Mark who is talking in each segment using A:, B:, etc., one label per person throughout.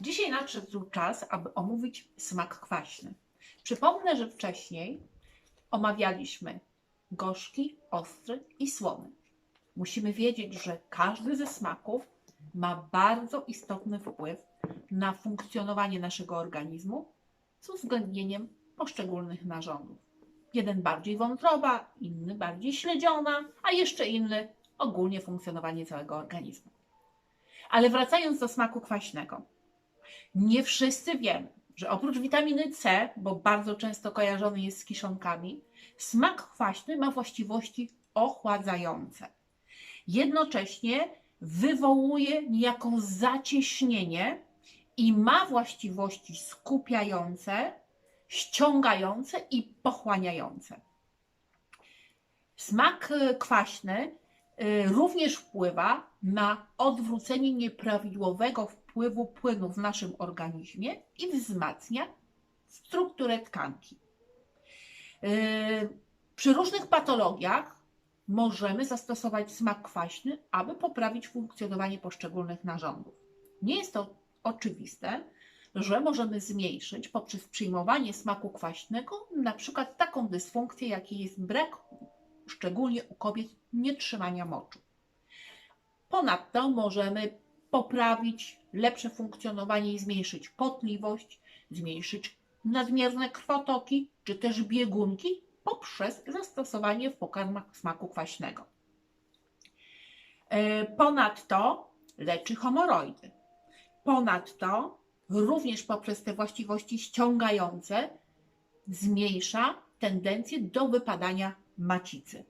A: Dzisiaj nadszedł czas, aby omówić smak kwaśny. Przypomnę, że wcześniej omawialiśmy gorzki, ostry i słony. Musimy wiedzieć, że każdy ze smaków ma bardzo istotny wpływ na funkcjonowanie naszego organizmu z uwzględnieniem poszczególnych narządów. Jeden bardziej wątroba, inny bardziej śledziona, a jeszcze inny ogólnie funkcjonowanie całego organizmu. Ale wracając do smaku kwaśnego. Nie wszyscy wiemy, że oprócz witaminy C, bo bardzo często kojarzony jest z kiszonkami, smak kwaśny ma właściwości ochładzające. Jednocześnie wywołuje niejako zacieśnienie i ma właściwości skupiające, ściągające i pochłaniające. Smak e, kwaśny y, również wpływa na odwrócenie nieprawidłowego wpływu płynów w naszym organizmie i wzmacnia strukturę tkanki. Y, Przy różnych patologiach możemy zastosować smak kwaśny, aby poprawić funkcjonowanie poszczególnych narządów. Nie jest to oczywiste, że możemy zmniejszyć poprzez przyjmowanie smaku kwaśnego na przykład taką dysfunkcję, jakiej jest brak, szczególnie u kobiet, nietrzymania moczu. Ponadto możemy poprawić lepsze funkcjonowanie i zmniejszyć potliwość, zmniejszyć nadmierne krwotoki czy też biegunki poprzez zastosowanie w pokarmach smaku kwaśnego. E, Ponadto leczy homoroidy. Ponadto również poprzez te właściwości ściągające zmniejsza tendencję do wypadania macicy.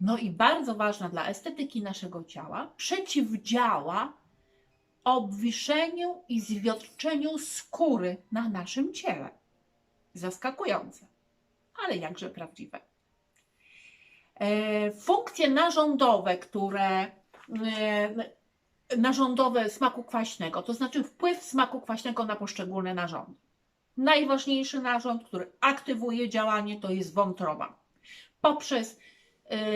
A: No i bardzo ważna dla estetyki naszego ciała, przeciwdziała obwiszeniu i zwiotczeniu skóry na naszym ciele. Zaskakujące, ale jakże prawdziwe. E, Funkcje narządowe, które e, narządowe smaku kwaśnego, to znaczy wpływ smaku kwaśnego na poszczególne narządy. Najważniejszy narząd, który aktywuje działanie, to jest wątroba. Poprzez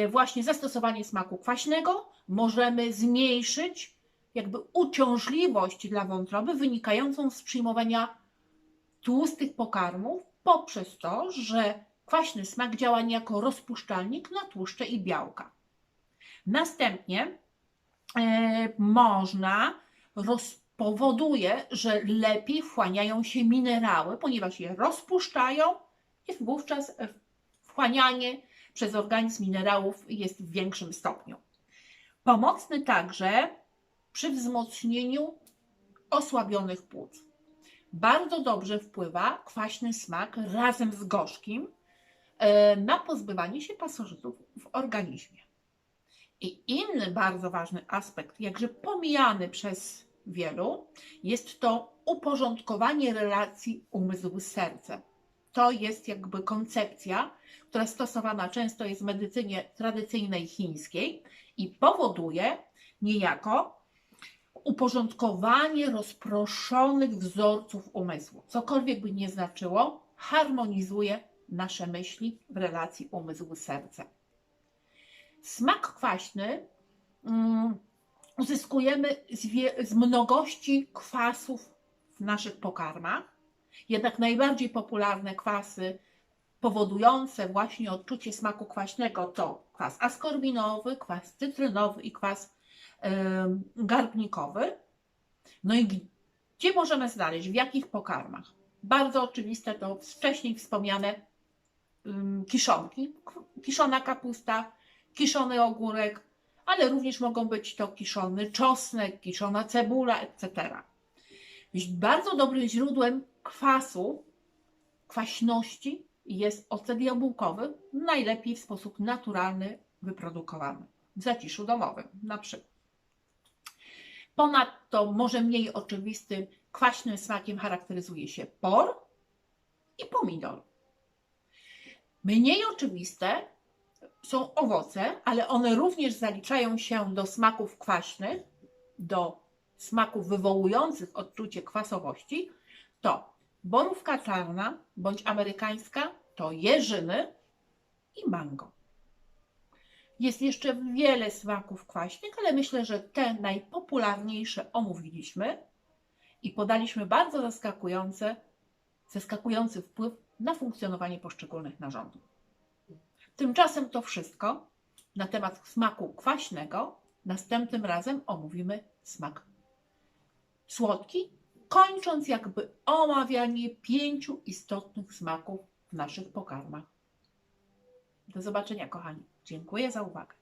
A: y, właśnie zastosowanie smaku kwaśnego możemy zmniejszyć jakby uciążliwość dla wątroby wynikającą z przyjmowania tłustych pokarmów poprzez to, że kwaśny smak działa jako rozpuszczalnik na tłuszcze i białka. Następnie e, można powoduje, że lepiej wchłaniają się minerały, ponieważ je rozpuszczają i wówczas wchłanianie przez organizm minerałów jest w większym stopniu. Pomocny także przy wzmocnieniu osłabionych płuc. Bardzo dobrze wpływa kwaśny smak razem z gorzkim e, na pozbywanie się pasożytów w organizmie. I inny bardzo ważny aspekt, jakże pomijany przez wielu, jest to uporządkowanie relacji umysł-serce. To jest jakby koncepcja, która stosowana często jest w medycynie tradycyjnej chińskiej i powoduje niejako uporządkowanie rozproszonych wzorców umysłu. Cokolwiek by nie znaczyło, harmonizuje nasze myśli w relacji umysł-serce. Smak kwaśny mm, uzyskujemy z, z mnogości kwasów w naszych pokarmach. Jednak najbardziej popularne kwasy powodujące właśnie odczucie smaku kwaśnego to kwas askorbinowy, kwas cytrynowy i kwas garbnikowy. No i gdzie możemy znaleźć, w jakich pokarmach? Bardzo oczywiste to wcześniej wspomniane kiszonki, kiszona kapusta, kiszony ogórek, ale również mogą być to kiszony czosnek, kiszona cebula, etc. Bardzo dobrym źródłem kwasu, kwaśności jest ocet jabłkowy, najlepiej w sposób naturalny wyprodukowany w zaciszu domowym na przykład. Ponadto może mniej oczywistym kwaśnym smakiem charakteryzuje się por i pomidor. Mniej oczywiste są owoce, ale one również zaliczają się do smaków kwaśnych, do smaków wywołujących odczucie kwasowości, to borówka czarna bądź amerykańska to jeżyny i mango. Jest jeszcze wiele smaków kwaśnych, ale myślę, że te najpopularniejsze omówiliśmy i podaliśmy bardzo zaskakujące, zaskakujący wpływ na funkcjonowanie poszczególnych narządów. Tymczasem to wszystko na temat smaku kwaśnego. Następnym razem omówimy smak słodki, kończąc jakby omawianie pięciu istotnych smaków w naszych pokarmach. Do zobaczenia, kochani. Dziękuję za uwagę.